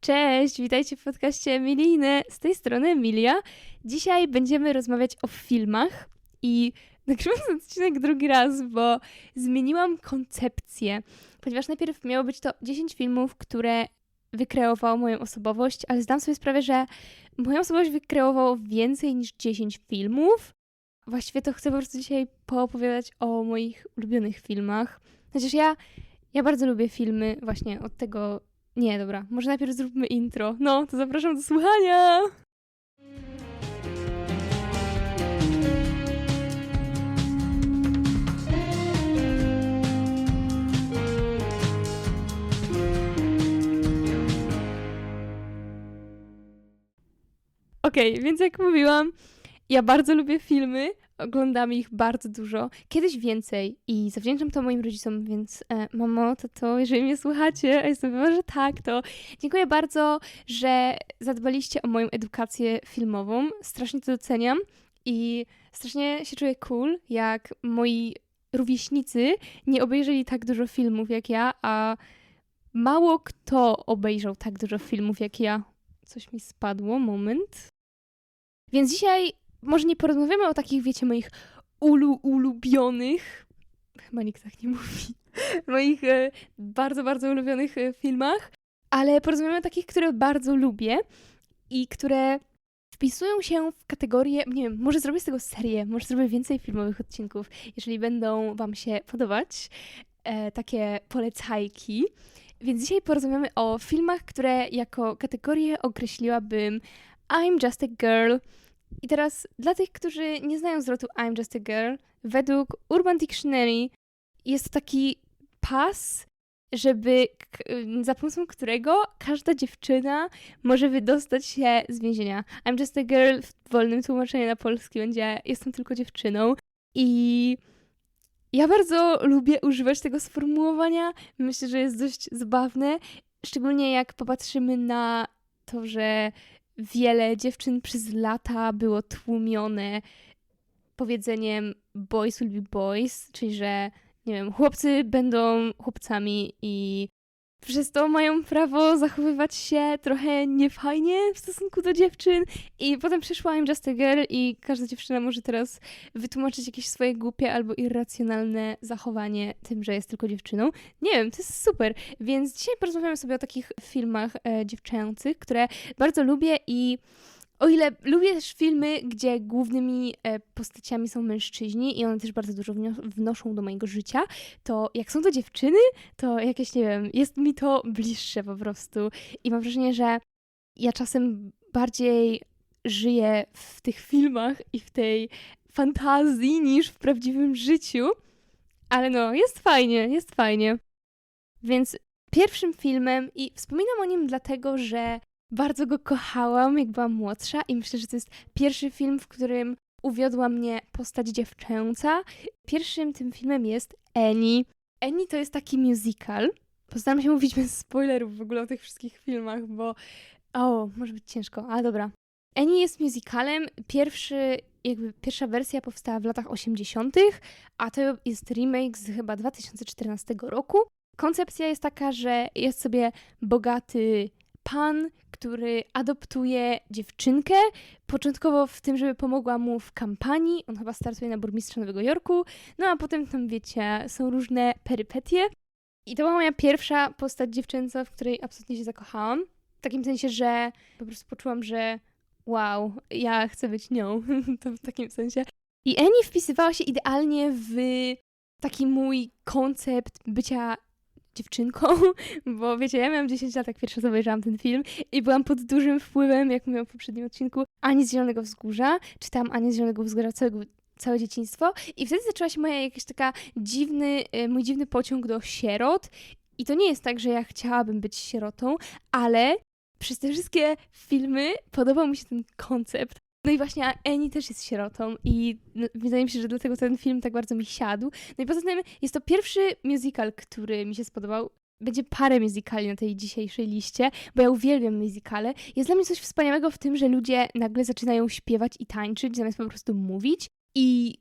Cześć, witajcie w podcaście Emilijny. Z tej strony Emilia. Dzisiaj będziemy rozmawiać o filmach i nagrywam ten odcinek drugi raz, bo zmieniłam koncepcję. Ponieważ najpierw miało być to 10 filmów, które wykreowało moją osobowość, ale zdam sobie sprawę, że moją osobowość wykreowało więcej niż 10 filmów. Właściwie to chcę po prostu dzisiaj poopowiadać o moich ulubionych filmach. Chociaż ja, ja bardzo lubię filmy właśnie od tego nie, dobra, może najpierw zróbmy intro. No, to zapraszam do słuchania! Okej, więc jak mówiłam, ja bardzo lubię filmy, oglądam ich bardzo dużo, kiedyś więcej i zawdzięczam to moim rodzicom, więc e, mamo, tato, jeżeli mnie słuchacie, a jestem pewna, że tak, to dziękuję bardzo, że zadbaliście o moją edukację filmową. Strasznie to doceniam i strasznie się czuję cool, jak moi rówieśnicy nie obejrzeli tak dużo filmów jak ja, a mało kto obejrzał tak dużo filmów jak ja. Coś mi spadło, moment. Więc dzisiaj może nie porozmawiamy o takich, wiecie, moich ulu ulubionych, chyba nikt tak nie mówi, moich e, bardzo, bardzo ulubionych e, filmach, ale porozmawiamy o takich, które bardzo lubię i które wpisują się w kategorię, nie wiem, może zrobię z tego serię, może zrobię więcej filmowych odcinków, jeżeli będą Wam się podobać e, takie polecajki. Więc dzisiaj porozmawiamy o filmach, które jako kategorię określiłabym I'm Just a Girl, i teraz dla tych, którzy nie znają zwrotu I'm just a girl, według Urban Dictionary jest to taki pas, żeby za pomocą którego każda dziewczyna może wydostać się z więzienia. I'm just a girl w wolnym tłumaczeniu na polski będzie jestem tylko dziewczyną i ja bardzo lubię używać tego sformułowania. Myślę, że jest dość zabawne, szczególnie jak popatrzymy na to, że wiele dziewczyn przez lata było tłumione powiedzeniem boys will be boys, czyli że nie wiem, chłopcy będą chłopcami i przez to mają prawo zachowywać się trochę niefajnie w stosunku do dziewczyn. I potem przyszła im Just a Girl i każda dziewczyna może teraz wytłumaczyć jakieś swoje głupie albo irracjonalne zachowanie tym, że jest tylko dziewczyną. Nie wiem, to jest super. Więc dzisiaj porozmawiamy sobie o takich filmach e, dziewczęcych, które bardzo lubię i o ile lubię filmy, gdzie głównymi e, postaciami są mężczyźni i one też bardzo dużo wnoszą do mojego życia, to jak są to dziewczyny, to jakieś, nie wiem, jest mi to bliższe po prostu. I mam wrażenie, że ja czasem bardziej żyję w tych filmach i w tej fantazji niż w prawdziwym życiu. Ale no, jest fajnie, jest fajnie. Więc pierwszym filmem, i wspominam o nim dlatego, że bardzo go kochałam, jak byłam młodsza i myślę, że to jest pierwszy film, w którym uwiodła mnie postać dziewczęca. Pierwszym tym filmem jest Annie. Annie to jest taki musical. Postaram się mówić bez spoilerów w ogóle o tych wszystkich filmach, bo o, może być ciężko, ale dobra. Annie jest musicalem. Pierwszy, jakby pierwsza wersja powstała w latach 80., a to jest remake z chyba 2014 roku. Koncepcja jest taka, że jest sobie bogaty pan, który adoptuje dziewczynkę, początkowo w tym, żeby pomogła mu w kampanii, on chyba startuje na burmistrza Nowego Jorku, no a potem tam, wiecie, są różne perypetie. I to była moja pierwsza postać dziewczęca, w której absolutnie się zakochałam. W takim sensie, że po prostu poczułam, że wow, ja chcę być nią. to w takim sensie. I Annie wpisywała się idealnie w taki mój koncept bycia dziewczynką, bo wiecie, ja miałam 10 lat, jak pierwszy raz obejrzałam ten film i byłam pod dużym wpływem, jak mówiłam w poprzednim odcinku, Ani z Zielonego Wzgórza. Czytałam Ani z Zielonego Wzgórza całego, całe dzieciństwo i wtedy zaczęła się moja jakaś taka dziwny, y, mój dziwny pociąg do sierot i to nie jest tak, że ja chciałabym być sierotą, ale przez te wszystkie filmy podobał mi się ten koncept. No i właśnie Annie też jest sierotą i no, wydaje mi się, że dlatego ten film tak bardzo mi siadł. No i poza tym jest to pierwszy musical, który mi się spodobał. Będzie parę musicali na tej dzisiejszej liście, bo ja uwielbiam musicale. Jest dla mnie coś wspaniałego w tym, że ludzie nagle zaczynają śpiewać i tańczyć, zamiast po prostu mówić. I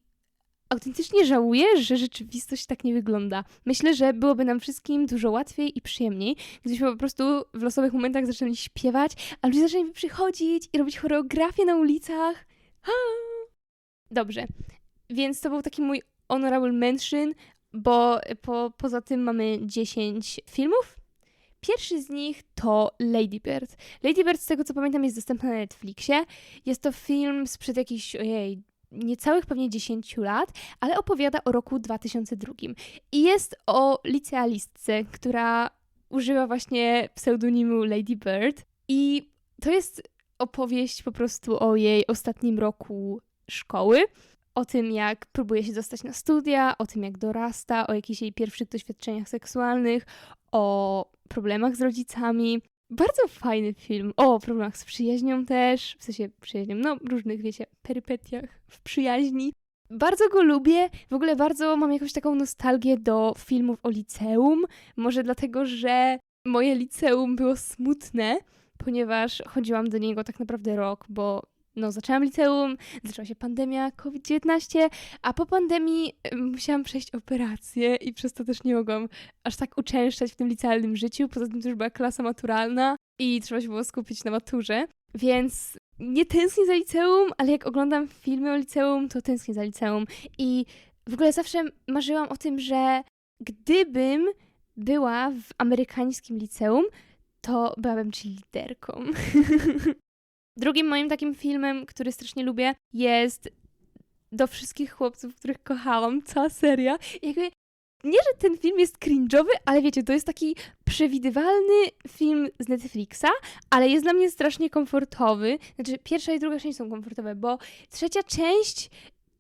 autentycznie żałuję, że rzeczywistość tak nie wygląda. Myślę, że byłoby nam wszystkim dużo łatwiej i przyjemniej, gdybyśmy po prostu w losowych momentach zaczęli śpiewać, a ludzie zaczęli przychodzić i robić choreografię na ulicach. Ha! Dobrze, więc to był taki mój honorable mention, bo po, poza tym mamy 10 filmów. Pierwszy z nich to Lady Bird. Lady Bird, z tego co pamiętam, jest dostępna na Netflixie. Jest to film sprzed jakichś, ojej, niecałych pewnie 10 lat, ale opowiada o roku 2002. I jest o licealistce, która używa właśnie pseudonimu Lady Bird. I to jest opowieść po prostu o jej ostatnim roku szkoły. O tym, jak próbuje się dostać na studia, o tym, jak dorasta, o jakichś jej pierwszych doświadczeniach seksualnych, o problemach z rodzicami. Bardzo fajny film. O problemach z przyjaźnią też, w sensie przyjaźnią, no różnych, wiecie, perypetiach w przyjaźni. Bardzo go lubię, w ogóle bardzo mam jakąś taką nostalgię do filmów o liceum. Może dlatego, że moje liceum było smutne, ponieważ chodziłam do niego tak naprawdę rok, bo no, zaczęłam liceum, zaczęła się pandemia COVID-19, a po pandemii em, musiałam przejść operację i przez to też nie mogłam aż tak uczęszczać w tym licealnym życiu. Poza tym to już była klasa maturalna i trzeba się było skupić na maturze, więc nie tęsknię za liceum, ale jak oglądam filmy o liceum, to tęsknię za liceum. I w ogóle zawsze marzyłam o tym, że gdybym była w amerykańskim liceum, to byłabym cheerleaderką. Drugim moim takim filmem, który strasznie lubię, jest Do wszystkich chłopców, których kochałam, cała seria. Jakby nie, że ten film jest cringe'owy, ale wiecie, to jest taki przewidywalny film z Netflixa, ale jest dla mnie strasznie komfortowy. Znaczy, pierwsza i druga część są komfortowe, bo trzecia część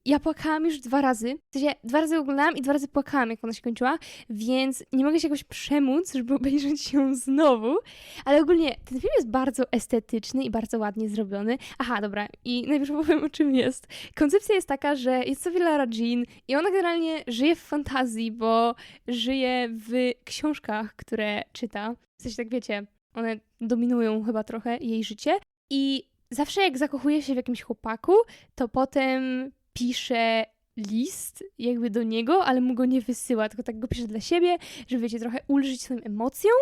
ja płakałam już dwa razy. W sensie, dwa razy oglądałam i dwa razy płakałam, jak ona się kończyła, więc nie mogę się jakoś przemóc, żeby obejrzeć ją znowu. Ale ogólnie ten film jest bardzo estetyczny i bardzo ładnie zrobiony. Aha, dobra, i najpierw powiem o czym jest. Koncepcja jest taka, że jest Sophie Lara Jean i ona generalnie żyje w fantazji, bo żyje w książkach, które czyta. W sensie, tak wiecie, one dominują chyba trochę jej życie. I zawsze jak zakochuje się w jakimś chłopaku, to potem pisze list jakby do niego, ale mu go nie wysyła, tylko tak go pisze dla siebie, żeby wiecie, trochę ulżyć swoim emocjom.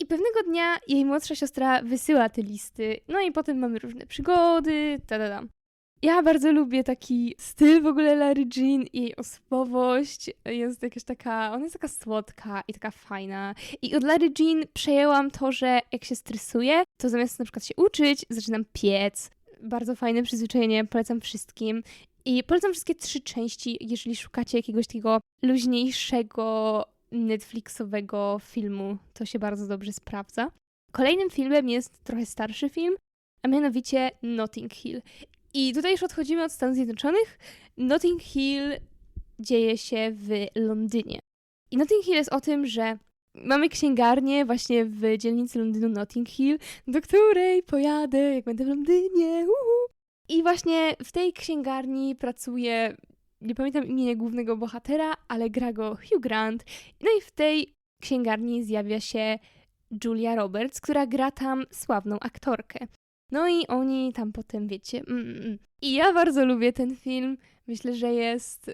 I pewnego dnia jej młodsza siostra wysyła te listy. No i potem mamy różne przygody, ta. Ja bardzo lubię taki styl w ogóle Larry Jean i jej osobowość jest jakaś taka, ona jest taka słodka i taka fajna. I od Larry Jean przejęłam to, że jak się stresuję, to zamiast na przykład się uczyć, zaczynam piec. Bardzo fajne przyzwyczajenie, polecam wszystkim. I polecam wszystkie trzy części, jeżeli szukacie jakiegoś takiego luźniejszego Netflixowego filmu. To się bardzo dobrze sprawdza. Kolejnym filmem jest trochę starszy film, a mianowicie Notting Hill. I tutaj już odchodzimy od Stanów Zjednoczonych. Notting Hill dzieje się w Londynie. I Notting Hill jest o tym, że mamy księgarnię właśnie w dzielnicy Londynu Notting Hill, do której pojadę, jak będę w Londynie. Uhu. I właśnie w tej księgarni pracuje, nie pamiętam imienia głównego bohatera, ale gra go Hugh Grant. No i w tej księgarni zjawia się Julia Roberts, która gra tam sławną aktorkę. No i oni tam potem, wiecie. Mm, mm. I ja bardzo lubię ten film. Myślę, że jest.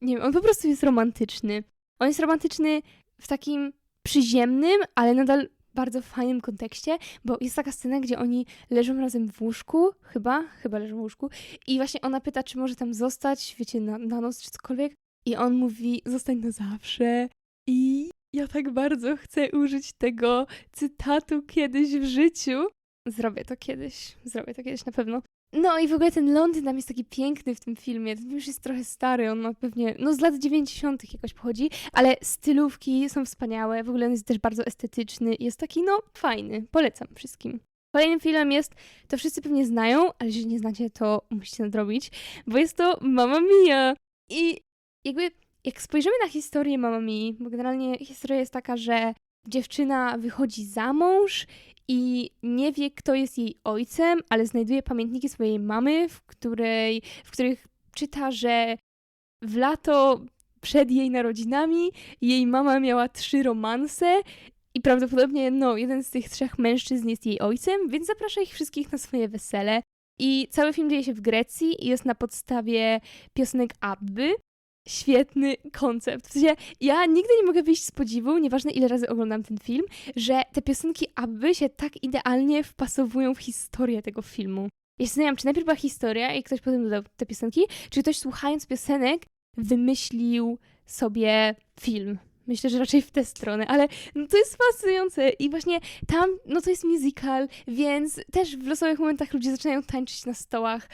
Nie wiem, on po prostu jest romantyczny. On jest romantyczny w takim przyziemnym, ale nadal bardzo fajnym kontekście, bo jest taka scena, gdzie oni leżą razem w łóżku, chyba, chyba leżą w łóżku, i właśnie ona pyta, czy może tam zostać, wiecie, na, na noc czy cokolwiek, i on mówi, zostań na zawsze. I ja tak bardzo chcę użyć tego cytatu kiedyś w życiu. Zrobię to kiedyś, zrobię to kiedyś na pewno. No i w ogóle ten Londyn tam jest taki piękny w tym filmie. Ten już jest trochę stary, on ma pewnie, no z lat 90. jakoś pochodzi, ale stylówki są wspaniałe, w ogóle on jest też bardzo estetyczny, jest taki, no, fajny. Polecam wszystkim. Kolejnym filmem jest, to wszyscy pewnie znają, ale jeżeli nie znacie, to musicie nadrobić, bo jest to Mamma Mia. I jakby, jak spojrzymy na historię Mamma Mii, bo generalnie historia jest taka, że dziewczyna wychodzi za mąż i nie wie, kto jest jej ojcem, ale znajduje pamiętniki swojej mamy, w, której, w których czyta, że w lato przed jej narodzinami jej mama miała trzy romanse i prawdopodobnie no, jeden z tych trzech mężczyzn jest jej ojcem, więc zaprasza ich wszystkich na swoje wesele. I cały film dzieje się w Grecji i jest na podstawie piosenek Abby. Świetny koncept. W sensie, ja nigdy nie mogę wyjść z podziwu, nieważne ile razy oglądam ten film, że te piosenki Abby się tak idealnie wpasowują w historię tego filmu. Ja się czy najpierw była historia i ktoś potem dodał te piosenki, czy ktoś słuchając piosenek wymyślił sobie film. Myślę, że raczej w tę stronę, ale no to jest fascynujące i właśnie tam, no to jest musical, więc też w losowych momentach ludzie zaczynają tańczyć na stołach.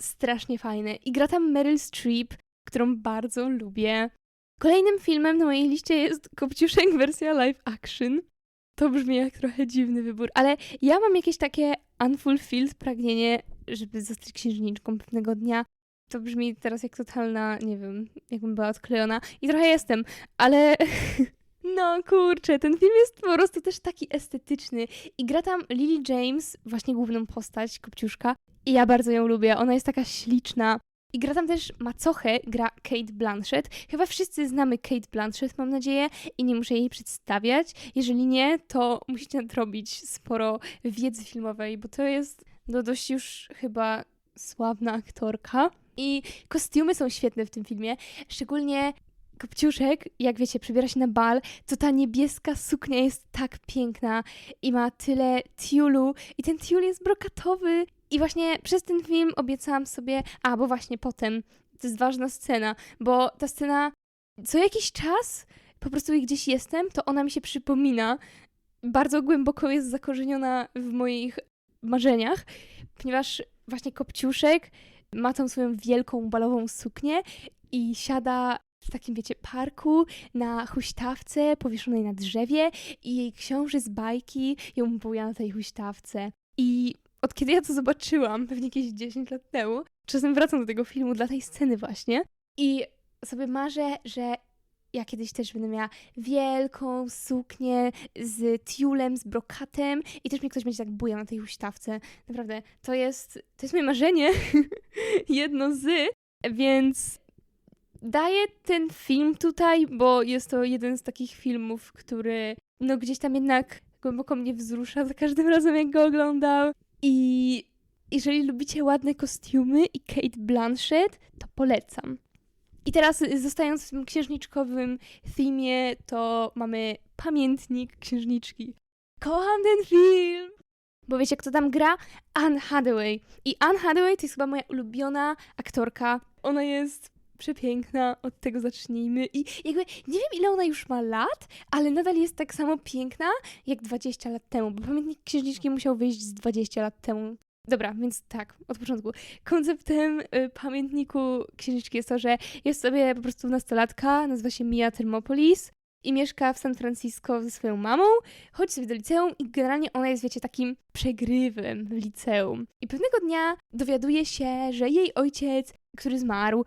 Strasznie fajne. I gra tam Meryl Streep, którą bardzo lubię. Kolejnym filmem na mojej liście jest Kopciuszek wersja live action. To brzmi jak trochę dziwny wybór, ale ja mam jakieś takie unfulfilled pragnienie, żeby zostać księżniczką pewnego dnia. To brzmi teraz jak totalna, nie wiem, jakbym była odklejona. I trochę jestem, ale no kurczę, ten film jest po prostu też taki estetyczny. I gra tam Lily James, właśnie główną postać, Kopciuszka. I ja bardzo ją lubię, ona jest taka śliczna. I gra tam też macochę, gra Kate Blanchett. Chyba wszyscy znamy Kate Blanchett, mam nadzieję, i nie muszę jej przedstawiać. Jeżeli nie, to musicie nadrobić sporo wiedzy filmowej, bo to jest no, dość już chyba sławna aktorka. I kostiumy są świetne w tym filmie, szczególnie Kopciuszek, jak wiecie, przybiera się na bal, to ta niebieska suknia jest tak piękna i ma tyle tiulu i ten tiul jest brokatowy. I właśnie przez ten film obiecałam sobie, a bo właśnie potem, to jest ważna scena, bo ta scena co jakiś czas, po prostu jak gdzieś jestem, to ona mi się przypomina. Bardzo głęboko jest zakorzeniona w moich marzeniach, ponieważ właśnie Kopciuszek ma tą swoją wielką balową suknię i siada w takim, wiecie, parku na huśtawce powieszonej na drzewie i jej książę z bajki ją buja na tej huśtawce. I od kiedy ja to zobaczyłam, pewnie jakieś 10 lat temu, czasem wracam do tego filmu dla tej sceny właśnie i sobie marzę, że ja kiedyś też będę miała wielką suknię z tiulem, z brokatem i też mnie ktoś będzie tak bujał na tej huśtawce. Naprawdę, to jest, to jest moje marzenie, jedno z, więc daję ten film tutaj, bo jest to jeden z takich filmów, który no gdzieś tam jednak głęboko mnie wzrusza za każdym razem, jak go oglądam. I jeżeli lubicie ładne kostiumy i Kate Blanchett, to polecam. I teraz y, zostając w tym księżniczkowym themie, to mamy pamiętnik księżniczki. Kocham ten film! Bo wiecie, kto tam gra? Anne Hathaway. I Anne Hathaway to jest chyba moja ulubiona aktorka. Ona jest przepiękna, od tego zacznijmy. I jakby nie wiem, ile ona już ma lat, ale nadal jest tak samo piękna jak 20 lat temu, bo pamiętnik księżniczki musiał wyjść z 20 lat temu. Dobra, więc tak, od początku. Konceptem y, pamiętniku księżniczki jest to, że jest sobie po prostu nastolatka, nazywa się Mia Thermopolis i mieszka w San Francisco ze swoją mamą, chodzi sobie do liceum i generalnie ona jest, wiecie, takim przegrywem w liceum. I pewnego dnia dowiaduje się, że jej ojciec, który zmarł,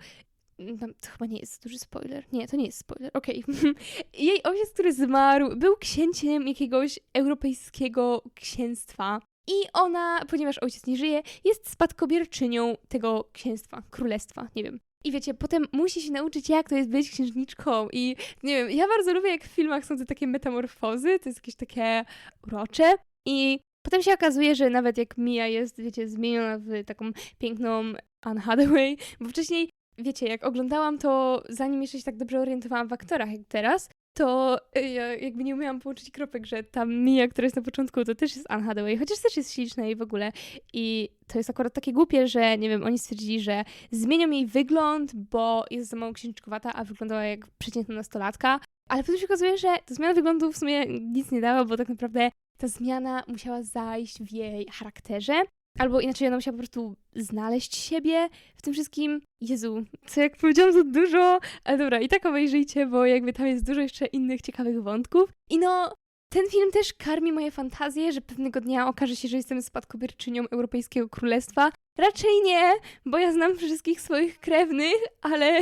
no, to chyba nie jest duży spoiler. Nie, to nie jest spoiler. Okej. Jej ojciec, który zmarł, był księciem jakiegoś europejskiego księstwa. I ona, ponieważ ojciec nie żyje, jest spadkobierczynią tego księstwa, królestwa, nie wiem. I wiecie, potem musi się nauczyć, jak to jest być księżniczką. I nie wiem, ja bardzo lubię, jak w filmach są te takie metamorfozy, to jest jakieś takie urocze. I potem się okazuje, że nawet jak Mia jest, wiecie, zmieniona w taką piękną Anne Hathaway, bo wcześniej wiecie, jak oglądałam to, zanim jeszcze się tak dobrze orientowałam w aktorach jak teraz, to y, ja jakby nie umiałam połączyć kropek, że ta Mia, która jest na początku, to też jest Anne Hathaway, chociaż też jest śliczna i w ogóle. I to jest akurat takie głupie, że nie wiem, oni stwierdzili, że zmienią jej wygląd, bo jest za mało księżniczkowata, a wyglądała jak przeciętna nastolatka. Ale potem się okazuje, że ta zmiana wyglądu w sumie nic nie dała, bo tak naprawdę ta zmiana musiała zajść w jej charakterze. Albo inaczej ona musiała po prostu znaleźć siebie w tym wszystkim. Jezu, co jak powiedziałam za dużo, ale dobra, i tak obejrzyjcie, bo jakby tam jest dużo jeszcze innych ciekawych wątków. I no, ten film też karmi moje fantazje, że pewnego dnia okaże się, że jestem spadkobierczynią Europejskiego Królestwa. Raczej nie, bo ja znam wszystkich swoich krewnych, ale...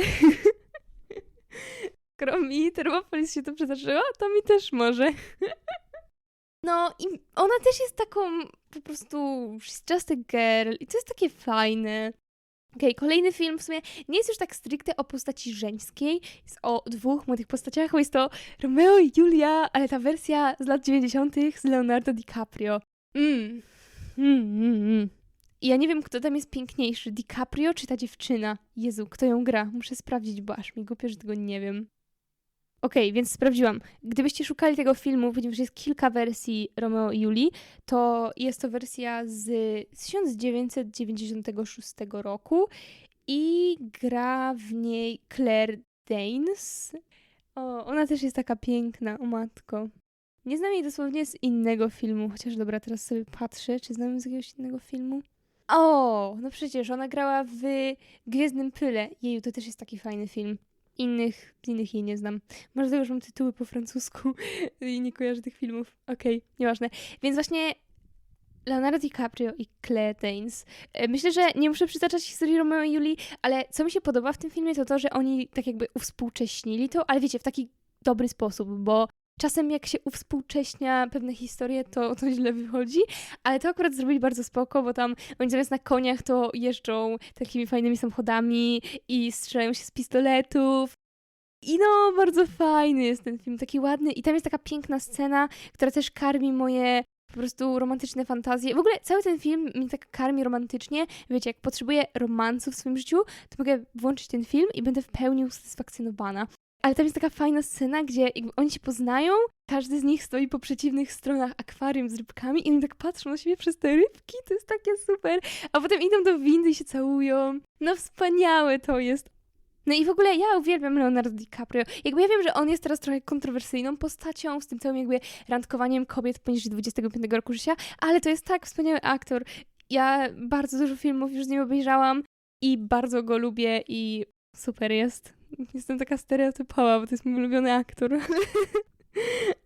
Skoro mi Termopolis się to przydarzyło, to mi też może. No i ona też jest taką po prostu she's just a girl i to jest takie fajne. Okej, kolejny film w sumie nie jest już tak stricte o postaci żeńskiej, jest o dwóch młodych postaciach, bo jest to Romeo i Julia, ale ta wersja z lat 90. z Leonardo DiCaprio. Mm. Mm, mm, mm. I ja nie wiem, kto tam jest piękniejszy, DiCaprio czy ta dziewczyna? Jezu, kto ją gra? Muszę sprawdzić, bo aż mi głupio, że tego nie wiem. Okej, więc sprawdziłam. Gdybyście szukali tego filmu, ponieważ jest kilka wersji Romeo i Julii, to jest to wersja z 1996 roku i gra w niej Claire Danes. O, ona też jest taka piękna, o matko. Nie znam jej dosłownie z innego filmu, chociaż dobra, teraz sobie patrzę, czy znam ją z jakiegoś innego filmu. O, no przecież ona grała w Gwiezdnym Pyle. Jeju, to też jest taki fajny film. Innych, innych jej nie znam. Może dlatego, że mam tytuły po francusku i nie kojarzę tych filmów. Okej, nieważne. Więc właśnie Leonardo DiCaprio i Claire Danes. E, Myślę, że nie muszę przytaczać historii Romeo i Julii, ale co mi się podoba w tym filmie, to to, że oni tak jakby uwspółcześnili to, ale wiecie, w taki dobry sposób, bo czasem jak się uwspółcześnia pewne historie, to to źle wychodzi, ale to akurat zrobili bardzo spoko, bo tam oni zamiast na koniach to jeżdżą takimi fajnymi samochodami i strzelają się z pistoletów. I no, bardzo fajny jest ten film, taki ładny. I tam jest taka piękna scena, która też karmi moje po prostu romantyczne fantazje. W ogóle cały ten film mnie tak karmi romantycznie. Wiecie, jak potrzebuję romansu w swoim życiu, to mogę włączyć ten film i będę w pełni usatysfakcjonowana. Ale tam jest taka fajna scena, gdzie oni się poznają, każdy z nich stoi po przeciwnych stronach akwarium z rybkami i oni tak patrzą na siebie przez te rybki, to jest takie super. A potem idą do windy i się całują. No wspaniałe to jest. No i w ogóle ja uwielbiam Leonardo DiCaprio. Jakby ja wiem, że on jest teraz trochę kontrowersyjną postacią z tym całym jakby randkowaniem kobiet poniżej 25 roku życia, ale to jest tak wspaniały aktor. Ja bardzo dużo filmów już z nim obejrzałam i bardzo go lubię i super jest. Jestem taka stereotypowa, bo to jest mój ulubiony aktor.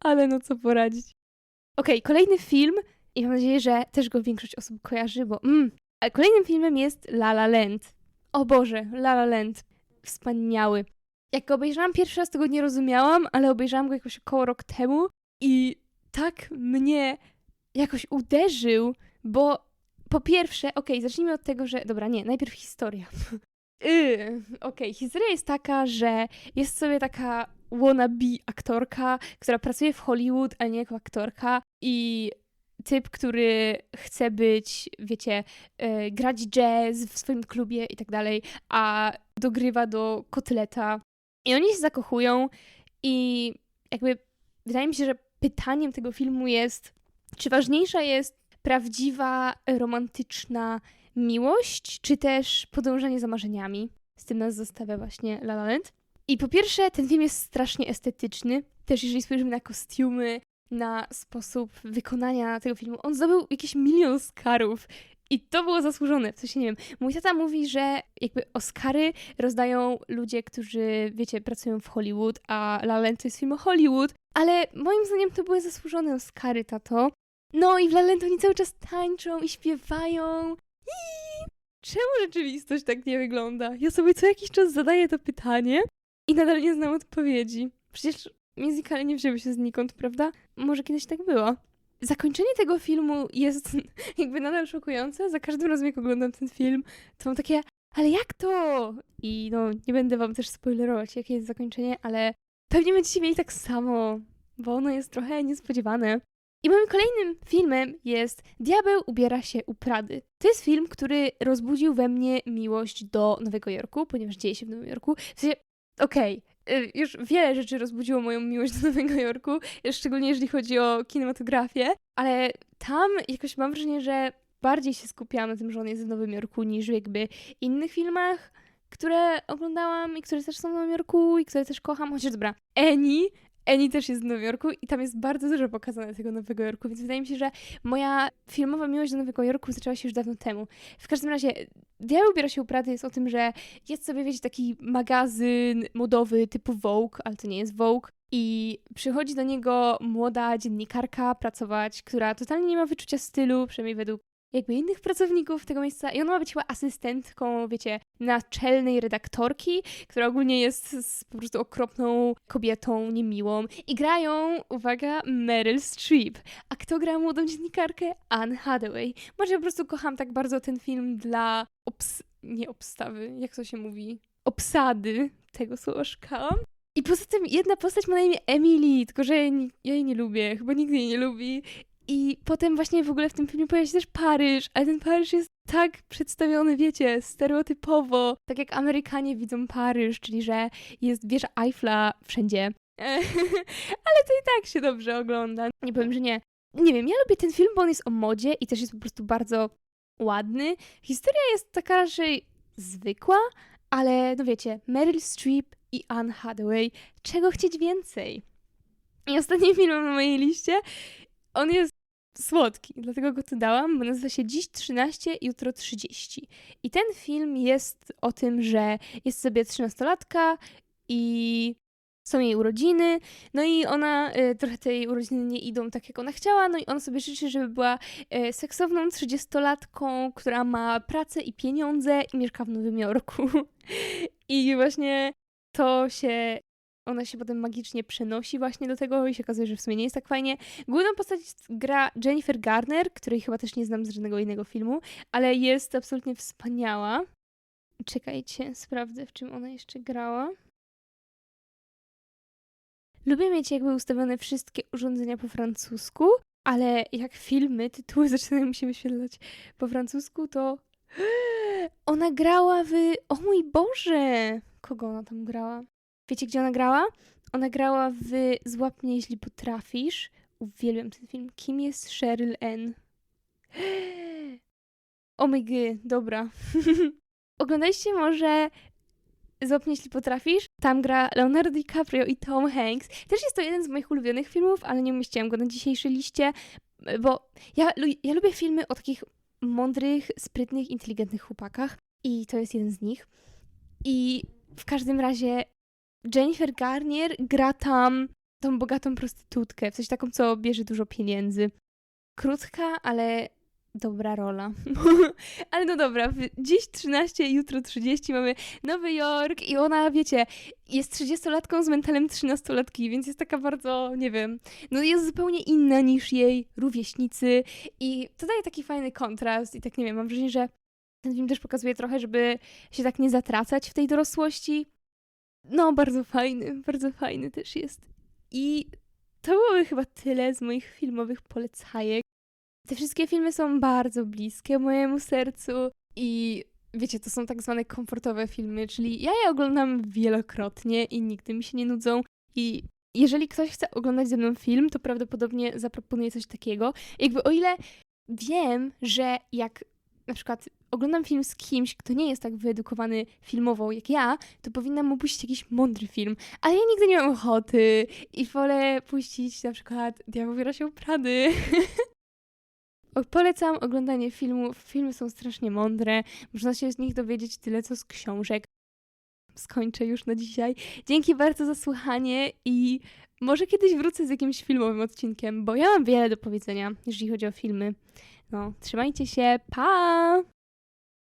ale no co poradzić. Okej, kolejny film i mam nadzieję, że też go większość osób kojarzy, bo mm, a kolejnym filmem jest La La Land. O Boże, La La Land wspaniały. Jak go obejrzałam pierwszy raz, tego nie rozumiałam, ale obejrzałam go jakoś około rok temu i tak mnie jakoś uderzył, bo po pierwsze, okej, zacznijmy od tego, że. Dobra, nie, najpierw historia. Yy, okej, historia jest taka, że jest sobie taka wannabe aktorka, która pracuje w Hollywood, ale nie jako aktorka i typ, który chce być, wiecie, e, grać jazz w swoim klubie i tak dalej, a dogrywa do kotleta. I oni się zakochują i jakby wydaje mi się, że pytaniem tego filmu jest, czy ważniejsza jest prawdziwa, romantyczna miłość, czy też podążanie za marzeniami. Z tym nas zostawia właśnie La La Land. I po pierwsze, ten film jest strasznie estetyczny. Też jeżeli spojrzymy na kostiumy, na sposób wykonania tego filmu. On zdobył jakiś milion Oscarów. I to było zasłużone, w sensie nie wiem. Mój tata mówi, że jakby Oscary rozdają ludzie, którzy, wiecie, pracują w Hollywood, a La Land to jest film o Hollywood, ale moim zdaniem to były zasłużone Oscary, tato. No i w La La Land oni cały czas tańczą i śpiewają. Czemu rzeczywistość tak nie wygląda? Ja sobie co jakiś czas zadaję to pytanie i nadal nie znam odpowiedzi. Przecież musicale nie wzięły się znikąd, prawda? Może kiedyś tak było. Zakończenie tego filmu jest jakby nadal szokujące. Za każdym razem, jak oglądam ten film, to mam takie, ale jak to? I no, nie będę wam też spoilerować, jakie jest zakończenie, ale pewnie będziecie mieli tak samo, bo ono jest trochę niespodziewane. I moim kolejnym filmem jest Diabeł ubiera się u Prady. To jest film, który rozbudził we mnie miłość do Nowego Jorku, ponieważ dzieje się w Nowym Jorku. W sensie, okej, y, już wiele rzeczy rozbudziło moją miłość do Nowego Jorku, szczególnie jeżeli chodzi o kinematografię, ale tam jakoś mam wrażenie, że bardziej się skupiałam na tym, że on jest w Nowym Jorku niż jakby innych filmach, które oglądałam i które też są w Nowym Jorku i które też kocham. Chociaż dobra, Annie, Annie też jest w Nowym Jorku i tam jest bardzo dużo pokazane tego Nowego Jorku, więc wydaje mi się, że moja filmowa miłość do Nowego Jorku zaczęła się już dawno temu. W każdym razie, Diabeł ubiera się u jest o tym, że jest sobie, wiecie, taki magazyn modowy typu Vogue, ale to nie jest Vogue. I przychodzi do niego młoda dziennikarka pracować, która totalnie nie ma wyczucia stylu, przynajmniej według jakby innych pracowników tego miejsca. I ona ma być chyba asystentką, wiecie, naczelnej redaktorki, która ogólnie jest z, po prostu okropną kobietą, niemiłą. I grają, uwaga, Meryl Streep. A kto gra młodą dziennikarkę? Anne Hathaway. Może po prostu kocham tak bardzo ten film dla obs... nie obstawy, jak to się mówi? Obsady. Tego słowa szukałam. I poza tym jedna postać ma na imię Emily, tylko że ja jej, nie, lubię, chyba nikt jej nie lubi. I potem właśnie w ogóle w tym filmie pojawia się też Paryż, ale ten Paryż jest tak przedstawiony, wiecie, stereotypowo, tak jak Amerykanie widzą Paryż, czyli że jest wieża Eiffla wszędzie. Ale to i tak się dobrze ogląda. Nie powiem, że nie. Nie wiem, ja lubię ten film, bo on jest o modzie i też jest po prostu bardzo ładny. Historia jest taka raczej zwykła, ale no wiecie, Meryl Streep i Anne Hathaway, czego chcieć więcej? I ostatnim filmem na mojej liście, on jest słodki, dlatego go tu dałam, bo nazywa się Dziś 13, jutro 30. I ten film jest o tym, że jest sobie 13-latka i są jej urodziny, no i ona, y, trochę tej urodziny nie idą tak, jak ona chciała, no i ona sobie życzy, żeby była y, seksowną 30-latką, która ma pracę i pieniądze i mieszka w Nowym Jorku. I właśnie to się ona się potem magicznie przenosi właśnie do tego i się okazuje, że w sumie nie jest tak fajnie. Główną postać gra Jennifer Garner, której chyba też nie znam z żadnego innego filmu, ale jest absolutnie wspaniała. Czekajcie, sprawdzę, w czym ona jeszcze grała. Lubię mieć jakby ustawione wszystkie urządzenia po francusku, ale jak filmy, tytuły zaczynają mi się wyświetlać po francusku, to ona grała w... O mój Boże! Kogo ona tam grała? Wiecie, gdzie ona grała? Ona grała w Złap mnie, jeśli potrafisz. Uwielbiam ten film. Kim jest Cheryl N? O my gy, dobra. Oglądaliście może Złap mnie, jeśli potrafisz? Tam gra Leonardo DiCaprio i Tom Hanks. Też jest to jeden z moich ulubionych filmów, ale nie umieściłam go na dzisiejszej liście, bo ja, ja lubię filmy o takich mądrych, sprytnych, inteligentnych chłopakach i to jest jeden z nich. I w każdym razie Jennifer Garnier gra tam tą bogatą prostytutkę, w taką, co bierze dużo pieniędzy. Krótka, ale dobra rola. ale no dobra, dziś 13, jutro 30 mamy Nowy Jork i ona, wiecie, jest 30-latką z mentalem 13-latki, więc jest taka bardzo, nie wiem, no jest zupełnie inna niż jej rówieśnicy i to daje taki fajny kontrast i tak, nie wiem, mam wrażenie, że ten film też pokazuje trochę, żeby się tak nie zatracać w tej dorosłości. No, bardzo fajny, bardzo fajny też jest. I to byłoby chyba tyle z moich filmowych polecajek. Te wszystkie filmy są bardzo bliskie mojemu sercu i wiecie, to są tak zwane komfortowe filmy, czyli ja je oglądam wielokrotnie i nigdy mi się nie nudzą i jeżeli ktoś chce oglądać ze mną film, to prawdopodobnie zaproponuję coś takiego. Jakby o ile wiem, że jak na przykład oglądam film z kimś, kto nie jest tak wyedukowany filmowo jak ja, to powinnam mu puścić jakiś mądry film. Ale ja nigdy nie mam ochoty i wolę puścić na przykład Diabeł wybiera się Prady. Polecam oglądanie filmów. Filmy są strasznie mądre. Można się z nich dowiedzieć tyle, co z książek. Skończę już na dzisiaj. Dzięki bardzo za słuchanie i może kiedyś wrócę z jakimś filmowym odcinkiem, bo ja mam wiele do powiedzenia, jeżeli chodzi o filmy. No, trzymajcie się. Pa!